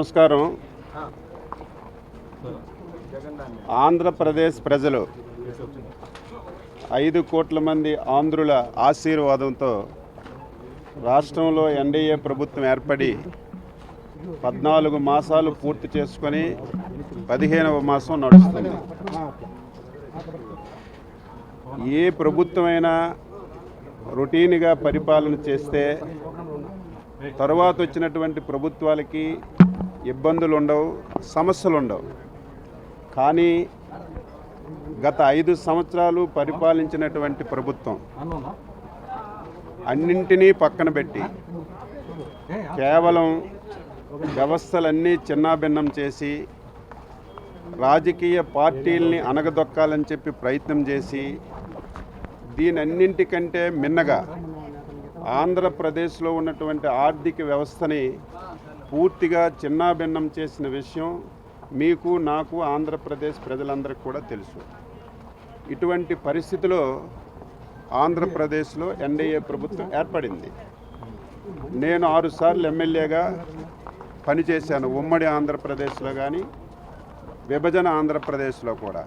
నమస్కారం. ఆంధ్రప్రదేశ్ ప్రజలు ఐదు కోట్ల మంది ఆంధ్రుల ఆశీర్వాదంతో రాష్ట్రంలో ఎన్డీఏ ప్రభుత్వం ఏర్పడి పద్నాలుగు మాసాలు పూర్తి చేసుకొని పదిహేనవ మాసం నడుస్తుంది. ఏ ప్రభుత్వమైనా రొటీన్గా పరిపాలన చేస్తే తరువాత వచ్చినటువంటి ప్రభుత్వాలకి ఇబ్బందులు ఉండవు సమస్యలు ఉండవు కానీ గత ఐదు సంవత్సరాలు పరిపాలించినటువంటి ప్రభుత్వం అన్నింటినీ పక్కన పెట్టి కేవలం వ్యవస్థలన్నీ చిన్నాభిన్నం చేసి రాజకీయ పార్టీల్ని అనగదొక్కాలని చెప్పి ప్రయత్నం చేసి దీనన్నింటికంటే మిన్నగా ఆంధ్రప్రదేశ్లో ఉన్నటువంటి ఆర్థిక వ్యవస్థని పూర్తిగా చిన్నాభిన్నం చేసిన విషయం మీకు నాకు ఆంధ్రప్రదేశ్ ప్రజలందరికీ కూడా తెలుసు. ఇటువంటి పరిస్థితిలో ఆంధ్రప్రదేశ్లో ఎన్డీఏ ప్రభుత్వం ఏర్పడింది. నేను ఆరుసార్లు ఎమ్మెల్యేగా పనిచేశాను ఉమ్మడి ఆంధ్రప్రదేశ్లో కానీ విభజన ఆంధ్రప్రదేశ్లో కూడా.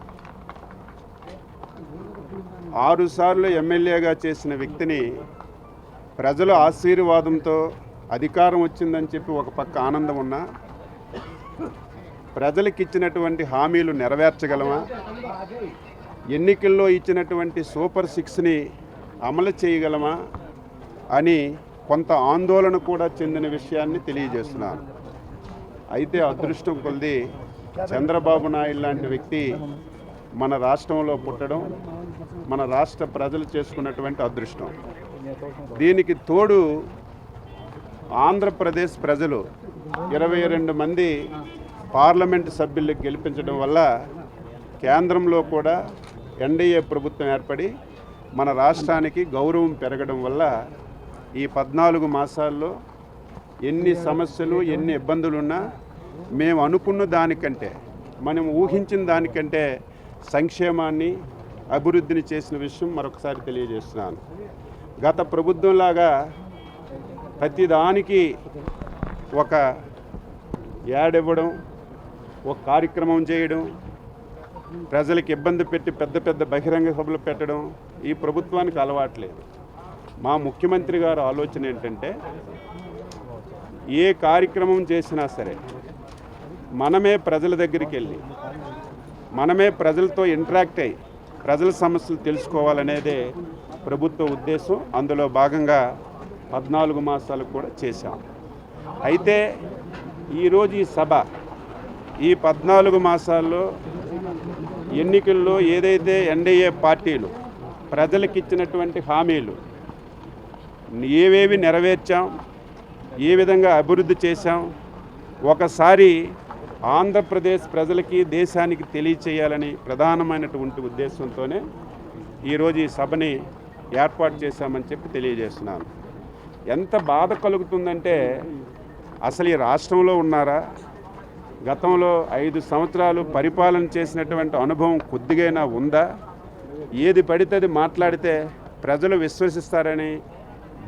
ఆరుసార్లు ఎమ్మెల్యేగా చేసిన వ్యక్తిని ప్రజల ఆశీర్వాదంతో అధికారం వచ్చిందని చెప్పి ఒక పక్క ఆనందం ఉన్నా ప్రజలకు ఇచ్చినటువంటి హామీలు నెరవేర్చగలమా? ఎన్నికల్లో ఇచ్చినటువంటి సూపర్ సిక్స్ని అమలు చేయగలమా? అని కొంత ఆందోళన కూడా చెందిన విషయాన్ని తెలియజేస్తున్నాను. అయితే అదృష్టం కొద్ది చంద్రబాబు నాయుడు లాంటి వ్యక్తి మన రాష్ట్రంలో పుట్టడం మన రాష్ట్ర ప్రజలు చేసుకున్నటువంటి అదృష్టం. దీనికి తోడు ఆంధ్రప్రదేశ్ ప్రజలు ఇరవై రెండు మంది పార్లమెంటు సభ్యులకు గెలిపించడం వల్ల కేంద్రంలో కూడా ఎన్డీఏ ప్రభుత్వం ఏర్పడి మన రాష్ట్రానికి గౌరవం పెరగడం వల్ల ఈ పద్నాలుగు మాసాల్లో ఎన్ని సమస్యలు ఎన్ని ఇబ్బందులున్నా మేము అనుకున్న దానికంటే మనం ఊహించిన దానికంటే సంక్షేమాన్ని అభివృద్ధిని చేసిన విషయం మరొకసారి తెలియజేస్తున్నాను. గత ప్రభుత్వంలాగా ప్రతిదానికి ఒక యాడ్ ఇవ్వడం ఒక కార్యక్రమం చేయడం ప్రజలకు ఇబ్బంది పెట్టి పెద్ద పెద్ద బహిరంగ సభలు పెట్టడం ఈ ప్రభుత్వానికి అలవాట్లేదు మా ముఖ్యమంత్రి గారు ఆలోచన ఏంటంటే ఏ కార్యక్రమం చేసినా సరే మనమే ప్రజల దగ్గరికి వెళ్ళి మనమే ప్రజలతో ఇంటరాక్ట్ అయ్యి ప్రజల సమస్యలు తెలుసుకోవాలనేదే ప్రభుత్వ ఉద్దేశం. అందులో భాగంగా పద్నాలుగు మాసాలు కూడా చేశాం. అయితే ఈరోజు ఈ సభ ఈ పద్నాలుగు మాసాల్లో ఎన్నికల్లో ఏదైతే ఎన్డీఏ పార్టీలు ప్రజలకు ఇచ్చినటువంటి హామీలు ఏవేవి నెరవేర్చాం ఏ విధంగా అభివృద్ధి చేశాం ఒకసారి ఆంధ్రప్రదేశ్ ప్రజలకి దేశానికి తెలియచేయాలని ప్రధానమైనటువంటి ఉద్దేశంతోనే ఈరోజు ఈ సభని ఏర్పాటు చేశామని చెప్పి తెలియజేస్తున్నాను. ఎంత బాధ కలుగుతుందంటే అసలు ఈ రాష్ట్రంలో ఉన్నారా? గతంలో ఐదు సంవత్సరాలు పరిపాలన చేసినటువంటి అనుభవం కొద్దిగైనా ఉందా? ఏది పడితే అది మాట్లాడితే ప్రజలు విశ్వసిస్తారని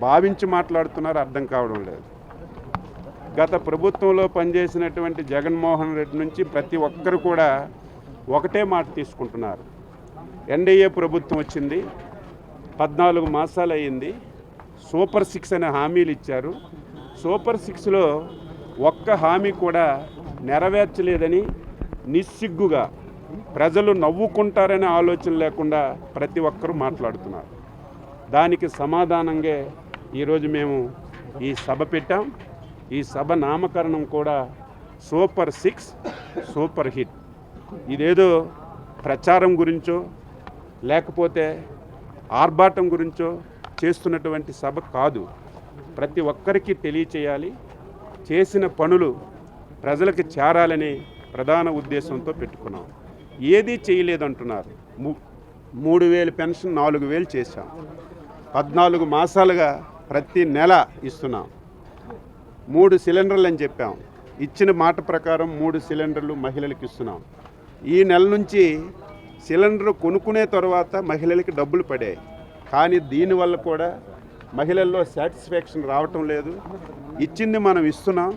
భావించి మాట్లాడుతున్నారు అర్థం కావడం లేదు. గత ప్రభుత్వంలో పనిచేసినటువంటి జగన్మోహన్ రెడ్డి నుంచి ప్రతి ఒక్కరు కూడా ఒకటే మాట తీసుకుంటున్నారు. ఎన్డీఏ ప్రభుత్వం వచ్చింది పద్నాలుగు మాసాలు అయ్యింది సూపర్ సిక్స్ అనే హామీలు ఇచ్చారు. సూపర్ సిక్స్లో ఒక్క హామీ కూడా నెరవేర్చలేదని నిస్సిగ్గుగా ప్రజలు నవ్వుకుంటారనే ఆలోచన లేకుండా ప్రతి ఒక్కరూ మాట్లాడుతున్నారు. దానికి సమాధానంగా ఈరోజు మేము ఈ సభ పెట్టాం. ఈ సభ నామకరణం కూడా సూపర్ సిక్స్ సూపర్ హిట్. ఇదేదో ప్రచారం గురించో లేకపోతే ఆర్భాటం గురించో చేస్తున్నటువంటి సభ కాదు. ప్రతి ఒక్కరికి తెలియచేయాలి. చేసిన పనులు ప్రజలకు చేరాలని ప్రధాన ఉద్దేశంతో పెట్టుకున్నాం. ఏదీ చేయలేదంటున్నారు. ము- మూడు వేలు పెన్షన్ నాలుగు వేలు చేశాం. పద్నాలుగు మాసాలుగా ప్రతి నెల ఇస్తున్నాం. మూడు సిలిండర్లు అని చెప్పాం. ఇచ్చిన మాట ప్రకారం మూడు సిలిండర్లు మహిళలకు ఇస్తున్నాం. ఈ నెల నుంచి సిలిండర్ కొనుక్కునే తర్వాత మహిళలకి డబ్బులు పడాయి. కానీ దీనివల్ల కూడా మహిళల్లో సాటిస్ఫాక్షన్ రావటం లేదు. ఇచ్చింది మనం ఇస్తున్నాం.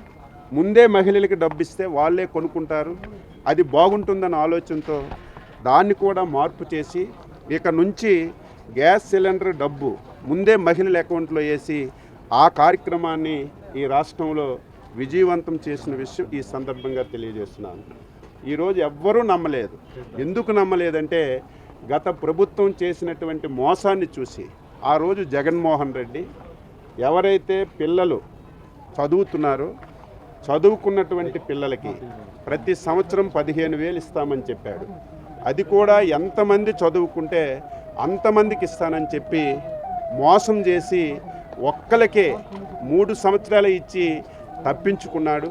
ముందే మహిళలకి డబ్బు ఇస్తే వాళ్ళే కొనుక్కుంటారు. అది బాగుంటుందన్న ఆలోచనతో దాన్ని కూడా మార్పు చేసి ఇక నుంచి గ్యాస్ సిలిండర్ డబ్బు ముందే మహిళల అకౌంట్లో వేసి ఆ కార్యక్రమాన్ని ఈ రాష్ట్రంలో విజయవంతం చేసిన విషయం ఈ సందర్భంగా తెలియజేస్తున్నాను. ఈరోజు ఎవ్వరూ నమ్మలేదు. ఎందుకు నమ్మలేదంటే గత ప్రభుత్వం చేసినటువంటి మోసాన్ని చూసి ఆ రోజు జగన్మోహన్ రెడ్డి ఎవరైతే పిల్లలు చదువుతున్నారో చదువుకున్నటువంటి పిల్లలకి ప్రతి సంవత్సరం పదిహేను వేలు ఇస్తామని చెప్పాడు. అది కూడా ఎంతమంది చదువుకుంటే అంతమందికి ఇస్తానని చెప్పి మోసం చేసి ఒక్కలకే మూడు సంవత్సరాలు ఇచ్చి తప్పించుకున్నాడు.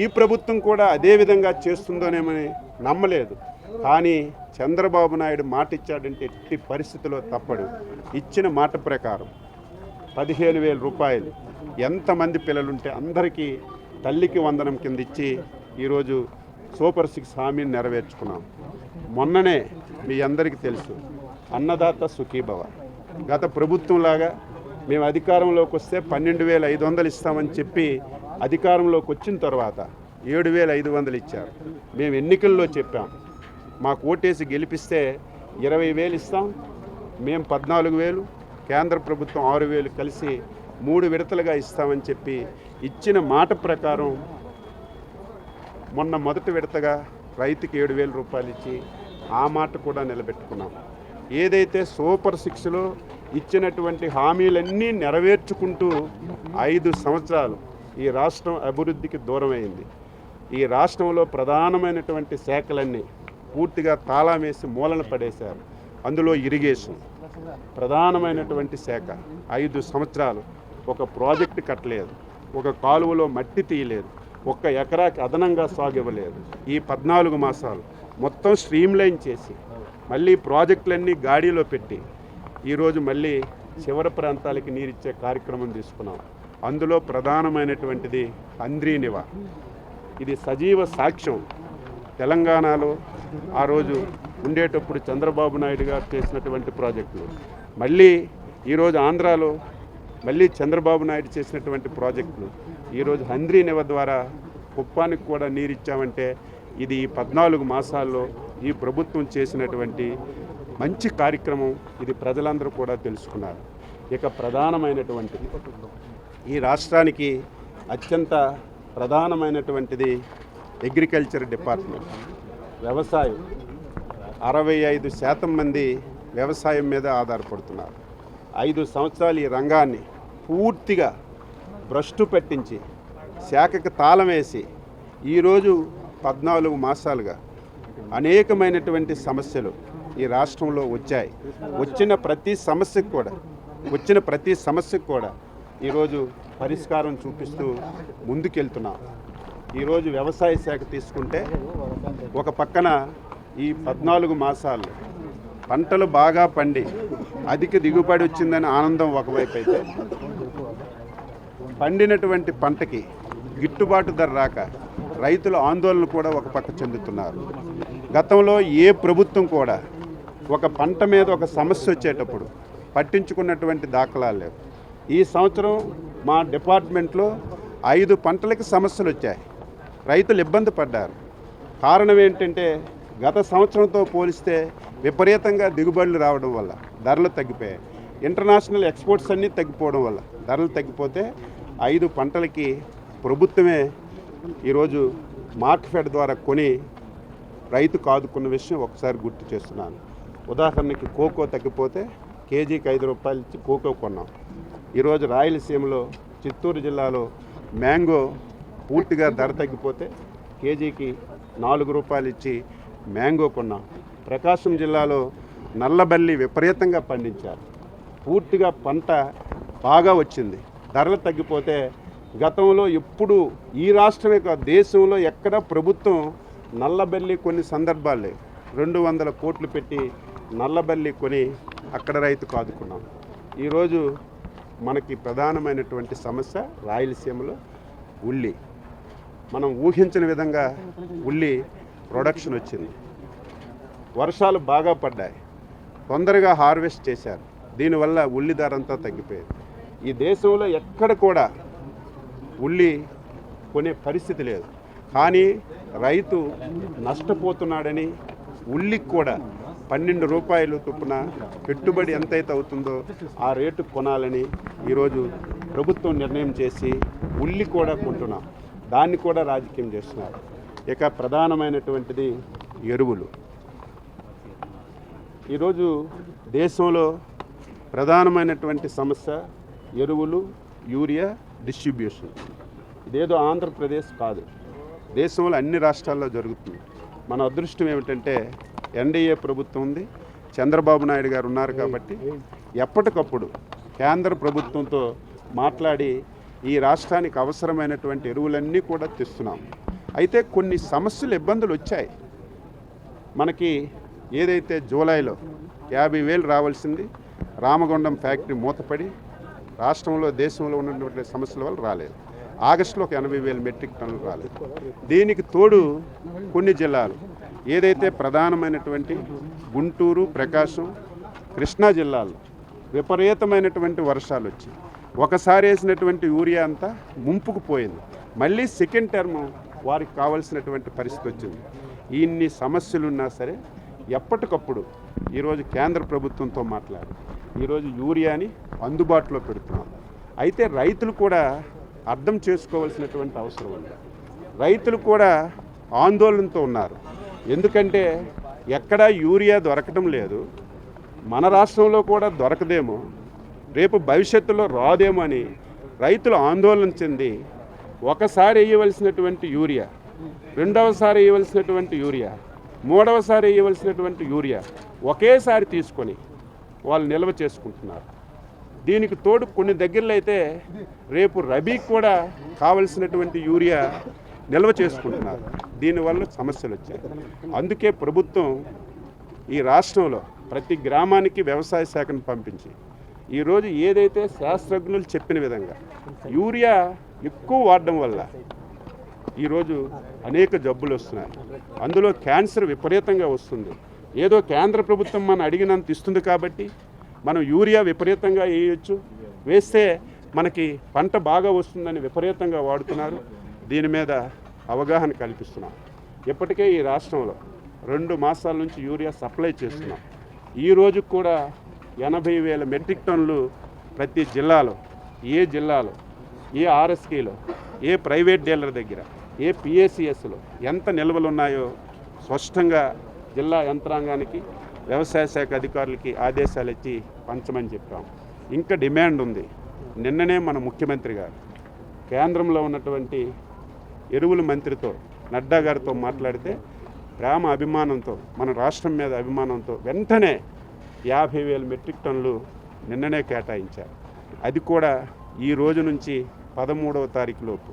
ఈ ప్రభుత్వం కూడా అదే విధంగా చేస్తుందోనేమని నమ్మలేదు. కానీ చంద్రబాబు నాయుడు మాట ఇచ్చాడంటే ఎట్టి పరిస్థితిలో తప్పడు. ఇచ్చిన మాట ప్రకారం పదిహేను వేల రూపాయలు ఎంతమంది పిల్లలుంటే అందరికీ తల్లికి వందనం కింద ఇచ్చి ఈరోజు సూపర్ సిక్స్ హామీని నెరవేర్చుకున్నాం. మొన్ననే మీ అందరికీ తెలుసు అన్నదాత సుఖీభవ. గత ప్రభుత్వంలాగా మేము అధికారంలోకి వస్తే పన్నెండు వేల ఐదు వందలు ఇస్తామని చెప్పి అధికారంలోకి వచ్చిన తర్వాత ఏడు వేల ఐదు వందలు ఇచ్చారు. మేము ఎన్నికల్లో చెప్పాం మాకు ఓటేసి గెలిపిస్తే ఇరవై వేలు ఇస్తాం. మేము పద్నాలుగు వేలు కేంద్ర ప్రభుత్వం ఆరు వేలు కలిసి మూడు విడతలుగా ఇస్తామని చెప్పి ఇచ్చిన మాట ప్రకారం మొన్న మొదటి విడతగా రైతుకి ఏడు వేల రూపాయలు ఇచ్చి ఆ మాట కూడా నిలబెట్టుకున్నాం. ఏదైతే సూపర్ సిక్స్లో ఇచ్చినటువంటి హామీలన్నీ నెరవేర్చుకుంటూ ఐదు సంవత్సరాలు ఈ రాష్ట్రం అభివృద్ధికి దూరమైంది. ఈ రాష్ట్రంలో ప్రధానమైనటువంటి శాఖలన్నీ పూర్తిగా తాళం వేసి మూలన పడేశారు. అందులో ఇరిగేషన్ ప్రధానమైనటువంటి శాఖ. ఐదు సంవత్సరాలు ఒక ప్రాజెక్టు కట్టలేదు. ఒక కాలువలో మట్టి తీయలేదు. ఒక్క ఎకరాకి అదనంగా సాగు ఇవ్వలేదు ఈ పద్నాలుగు మాసాలు మొత్తం స్ట్రీమ్లైన్ చేసి మళ్ళీ ప్రాజెక్టులన్నీ గాడిలో పెట్టి ఈరోజు మళ్ళీ చివరి ప్రాంతాలకి నీరిచ్చే కార్యక్రమం తీసుకున్నాం. అందులో ప్రధానమైనటువంటిది అంద్రీనివా ఇది సజీవ సాక్ష్యం. తెలంగాణలో ఆ రోజు ఉండేటప్పుడు చంద్రబాబు నాయుడు గారు చేసినటువంటి ప్రాజెక్టులు. మళ్ళీ ఈరోజు ఆంధ్రాలో మళ్ళీ చంద్రబాబు నాయుడు చేసినటువంటి ప్రాజెక్టులు. ఈరోజు హంద్రీ నివ ద్వారా కుప్పానికి కూడా నీరిచ్చామంటే ఇది ఈ పద్నాలుగు మాసాల్లో ఈ ప్రభుత్వం చేసినటువంటి మంచి కార్యక్రమం ఇది ప్రజలందరూ కూడా తెలుసుకున్నారు. ఇక ప్రధానమైనటువంటిది ఈ రాష్ట్రానికి అత్యంత ప్రధానమైనటువంటిది అగ్రికల్చర్ డిపార్ట్మెంట్. వ్యవసాయం. అరవై ఐదు శాతం మంది వ్యవసాయం మీద ఆధారపడుతున్నారు. ఐదు సంవత్సరాలు ఈ రంగాన్ని పూర్తిగా భ్రష్టు పెట్టించి శాఖకు తాళం వేసి ఈరోజు పద్నాలుగు మాసాలుగా అనేకమైనటువంటి సమస్యలు ఈ రాష్ట్రంలో వచ్చాయి. వచ్చిన ప్రతి సమస్యకు కూడా వచ్చిన ప్రతి సమస్యకు కూడా ఈరోజు పరిష్కారం చూపిస్తూ ముందుకెళ్తున్నాం. ఈరోజు వ్యవసాయ శాఖ తీసుకుంటే ఒక పక్కన ఈ పద్నాలుగు మాసాలు పంటలు బాగా పండి అధిక దిగుబడి వచ్చిందని ఆనందం ఒకవైపు అయితే పండినటువంటి పంటకి గిట్టుబాటు ధర రాక రైతుల ఆందోళన కూడా ఒక పక్క చెందుతున్నారు. గతంలో ఏ ప్రభుత్వం కూడా ఒక పంట మీద ఒక సమస్య వచ్చేటప్పుడు పట్టించుకున్నటువంటి దాఖలాలు లేవు. ఈ సంవత్సరం మా డిపార్ట్మెంట్లో ఐదు పంటలకి సమస్యలు వచ్చాయి. రైతులు ఇబ్బంది పడ్డారు. కారణం ఏంటంటే గత సంవత్సరంతో పోలిస్తే విపరీతంగా దిగుబడులు రావడం వల్ల ధరలు తగ్గిపోయాయి. ఇంటర్నేషనల్ ఎక్స్పోర్ట్స్ అన్నీ తగ్గిపోవడం వల్ల ధరలు తగ్గిపోతే ఐదు పంటలకి ప్రభుత్వమే ఈరోజు మార్క్ఫెడ్ ద్వారా కొని రైతు కాదుకున్న విషయం ఒకసారి గుర్తు చేస్తున్నాను. ఉదాహరణకి కోకో తగ్గిపోతే కేజీకి ఐదు రూపాయలు ఇచ్చి కోకో కొన్నాం. ఈరోజు రాయలసీమలో చిత్తూరు జిల్లాలో మ్యాంగో పూర్తిగా ధర తగ్గిపోతే కేజీకి నాలుగు రూపాయలు ఇచ్చి మ్యాంగో కొన్నాం ప్రకాశం జిల్లాలో నల్లబల్లి విపరీతంగా పండించారు. పూర్తిగా పంట బాగా వచ్చింది. ధరలు తగ్గిపోతే గతంలో ఎప్పుడు ఈ రాష్ట్రమే కాదు దేశంలో ఎక్కడ ప్రభుత్వం నల్లబల్లి కొన్ని సందర్భాలు లేవు. రెండు వందల కోట్లు పెట్టి నల్లబల్లి కొని అక్కడ రైతు కాదుకున్నాం ఈరోజు మనకి ప్రధానమైనటువంటి సమస్య రాయలసీమలో ఉల్లి. మనం ఊహించని విధంగా ఉల్లి ప్రొడక్షన్ వచ్చింది. వర్షాలు బాగా పడ్డాయి. తొందరగా హార్వెస్ట్ చేశారు. దీనివల్ల ఉల్లి ధర అంతా తగ్గిపోయింది. ఈ దేశంలో ఎక్కడ కూడా ఉల్లి కొనే పరిస్థితి లేదు. కానీ రైతు నష్టపోతున్నాడని ఉల్లికి కూడా పన్నెండు రూపాయలు చొప్పున పెట్టుబడి ఎంతైతే అవుతుందో ఆ రేటు కొనాలని ఈరోజు ప్రభుత్వం నిర్ణయం చేసి ఉల్లి కూడా కొంటున్నాం. దాన్ని కూడా రాజకీయం చేస్తున్నారు. ఇక ప్రధానమైనటువంటిది ఎరువులు. ఈరోజు దేశంలో ప్రధానమైనటువంటి సమస్య ఎరువులు యూరియా డిస్ట్రిబ్యూషన్. ఇదేదో ఆంధ్రప్రదేశ్ కాదు. దేశంలో అన్ని రాష్ట్రాల్లో జరుగుతుంది. మన అదృష్టం ఏమిటంటే ఎన్డీఏ ప్రభుత్వం ఉంది. చంద్రబాబు నాయుడు గారు ఉన్నారు కాబట్టి ఎప్పటికప్పుడు కేంద్ర ప్రభుత్వంతో మాట్లాడి ఈ రాష్ట్రానికి అవసరమైనటువంటి ఎరువులన్నీ కూడా తెస్తున్నాం. అయితే కొన్ని సమస్యలు ఇబ్బందులు వచ్చాయి. మనకి ఏదైతే జూలైలో యాభై వేలు రావాల్సింది రామగుండం ఫ్యాక్టరీ మూతపడి రాష్ట్రంలో దేశంలో ఉన్నటువంటి సమస్యల వల్ల రాలేదు. ఆగస్టులో ఒక ఎనభై వేల మెట్రిక్ టన్నులు రాలేదు. దీనికి తోడు కొన్ని జిల్లాలు. ఏదైతే ప్రధానమైనటువంటి గుంటూరు ప్రకాశం కృష్ణా జిల్లాలో విపరీతమైనటువంటి వర్షాలు వచ్చి ఒకసారి వేసినటువంటి యూరియా అంతా ముంపుకు పోయింది. మళ్ళీ సెకండ్ టర్మ్ వారికి కావాల్సినటువంటి పరిస్థితి వచ్చింది. ఇన్ని సమస్యలు ఉన్నా సరే ఎప్పటికప్పుడు ఈరోజు కేంద్ర ప్రభుత్వంతో మాట్లాడి. ఈరోజు యూరియాని అందుబాటులో పెడుతున్నాం. అయితే రైతులు కూడా అర్థం చేసుకోవాల్సినటువంటి అవసరం ఉంది. రైతులు కూడా ఆందోళనతో ఉన్నారు. ఎందుకంటే ఎక్కడా యూరియా దొరకడం లేదు. మన రాష్ట్రంలో కూడా దొరకదేమో. రేపు భవిష్యత్తులో రాదేమో అని రైతులు ఆందోళన చెంది ఒకసారి వేయవలసినటువంటి యూరియా రెండవసారి వేయవలసినటువంటి యూరియా మూడవసారి వేయవలసినటువంటి యూరియా ఒకేసారి తీసుకొని వాళ్ళు నిల్వ చేసుకుంటున్నారు. దీనికి తోడు కొన్ని దగ్గరలో అయితే రేపు రబీకి కూడా కావలసినటువంటి యూరియా నిల్వ చేసుకుంటున్నారు. దీనివల్ల సమస్యలు వచ్చాయి. అందుకే ప్రభుత్వం ఈ రాష్ట్రంలో ప్రతి గ్రామానికి వ్యవసాయ శాఖను పంపించి ఈరోజు ఏదైతే శాస్త్రజ్ఞులు చెప్పిన విధంగా యూరియా ఎక్కువ వాడడం వల్ల ఈరోజు అనేక జబ్బులు వస్తున్నాయి. అందులో క్యాన్సర్ విపరీతంగా వస్తుంది. ఏదో కేంద్ర ప్రభుత్వం మనం అడిగినంత ఇస్తుంది కాబట్టి మనం యూరియా విపరీతంగా వేయచ్చు. వేస్తే మనకి పంట బాగా వస్తుందని విపరీతంగా వాడుతున్నారు. దీని మీద అవగాహన కల్పిస్తున్నాం. ఇప్పటికే ఈ రాష్ట్రంలో రెండు మాసాల నుంచి యూరియా సప్లై చేస్తున్నాం. ఈ రోజు కూడా ఎనభై వేల మెట్రిక్ టన్నులు ప్రతి జిల్లాలో ఏ జిల్లాలో ఏ ఆర్ఎస్కేలో ఏ ప్రైవేట్ డీలర్ దగ్గర ఏ పిఎస్సిఎస్లో ఎంత నిల్వలు ఉన్నాయో స్పష్టంగా జిల్లా యంత్రాంగానికి వ్యవసాయ శాఖ అధికారులకి ఆదేశాలు ఇచ్చి పంచమని చెప్పాం. ఇంకా డిమాండ్ ఉంది. నిన్ననే మన ముఖ్యమంత్రి గారు కేంద్రంలో ఉన్నటువంటి ఎరువుల మంత్రితో నడ్డా గారితో మాట్లాడితే ప్రేమ అభిమానంతో మన రాష్ట్రం మీద అభిమానంతో వెంటనే యాభై వేల మెట్రిక్ టన్నులు నిన్ననే కేటాయించారు. అది కూడా ఈ రోజు నుంచి పదమూడవ తారీఖు లోపు.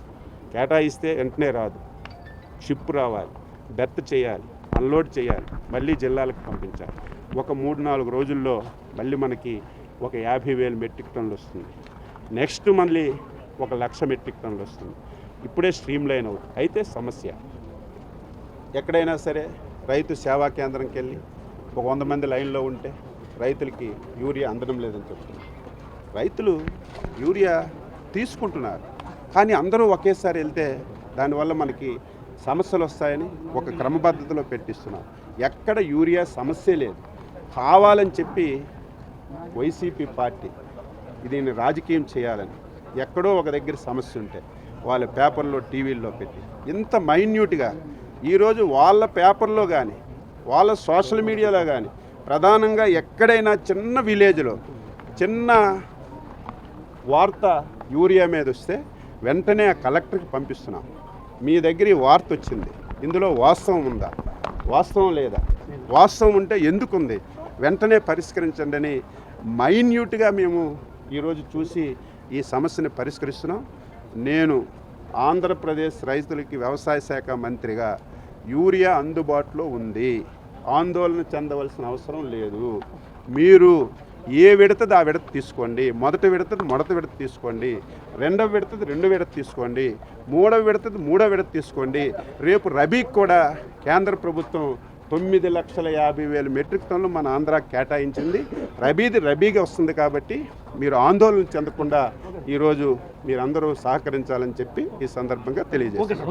కేటాయిస్తే వెంటనే రాదు. షిప్ రావాలి. బెర్త్ చేయాలి. అన్లోడ్ చేయాలి. మళ్ళీ జిల్లాలకు పంపించాలి. ఒక మూడు నాలుగు రోజుల్లో మళ్ళీ మనకి ఒక యాభై వేల మెట్రిక్ టన్నులు వస్తుంది. నెక్స్ట్ మళ్ళీ ఒక లక్ష మెట్రిక్ టన్నులు వస్తుంది. ఇప్పుడే స్ట్రీమ్ లైన్ అవుతుంది. అయితే సమస్య. ఎక్కడైనా సరే రైతు సేవా కేంద్రంకి వెళ్ళి ఒక వంద మంది లైన్లో ఉంటే రైతులకి యూరియా అందడం లేదని చెప్తున్నారు. రైతులు యూరియా తీసుకుంటున్నారు. కానీ అందరూ ఒకేసారి వెళ్తే దానివల్ల మనకి సమస్యలు వస్తాయని ఒక క్రమబద్ధతలో పెట్టిస్తున్నారు ఎక్కడ యూరియా సమస్య లేదు. కావాలని చెప్పి వైసీపీ పార్టీ దీన్ని రాజకీయం చేయాలని ఎక్కడో ఒక దగ్గర సమస్య ఉంటే వాళ్ళ పేపర్లో టీవీల్లో పెట్టి ఇంత మైన్యూట్గా ఈరోజు వాళ్ళ పేపర్లో కానీ వాళ్ళ సోషల్ మీడియాలో కానీ ప్రధానంగా ఎక్కడైనా చిన్న విలేజ్లో చిన్న వార్త యూరియా మీద వస్తే వెంటనే ఆ కలెక్టర్కి పంపిస్తున్నాం. మీ దగ్గర ఈ వార్త వచ్చింది. ఇందులో వాస్తవం ఉందా? వాస్తవం లేదా? వాస్తవం ఉంటే ఎందుకుంది వెంటనే పరిష్కరించండి అని మైన్యూట్గా మేము ఈరోజు చూసి ఈ సమస్యని పరిష్కరిస్తున్నాం. నేను ఆంధ్రప్రదేశ్ రైతులకి వ్యవసాయ శాఖ మంత్రిగా యూరియా అందుబాటులో ఉంది. ఆందోళన చెందవలసిన అవసరం లేదు. మీరు ఏ విడతది ఆ విడత తీసుకోండి. మొదటి విడతది మొదటి విడత తీసుకోండి. రెండవ విడతది రెండు విడత తీసుకోండి. మూడవ విడతది మూడవ విడత తీసుకోండి. రేపు రబీకి కూడా కేంద్ర ప్రభుత్వం తొమ్మిది లక్షల యాభై వేల మెట్రిక్ టన్నులు మన ఆంధ్ర కేటాయించింది. రబీది రబీగా వస్తుంది కాబట్టి మీరు ఆందోళన చెందకుండా ఈరోజు మీరందరూ సహకరించాలని చెప్పి ఈ సందర్భంగా తెలియజేస్తారు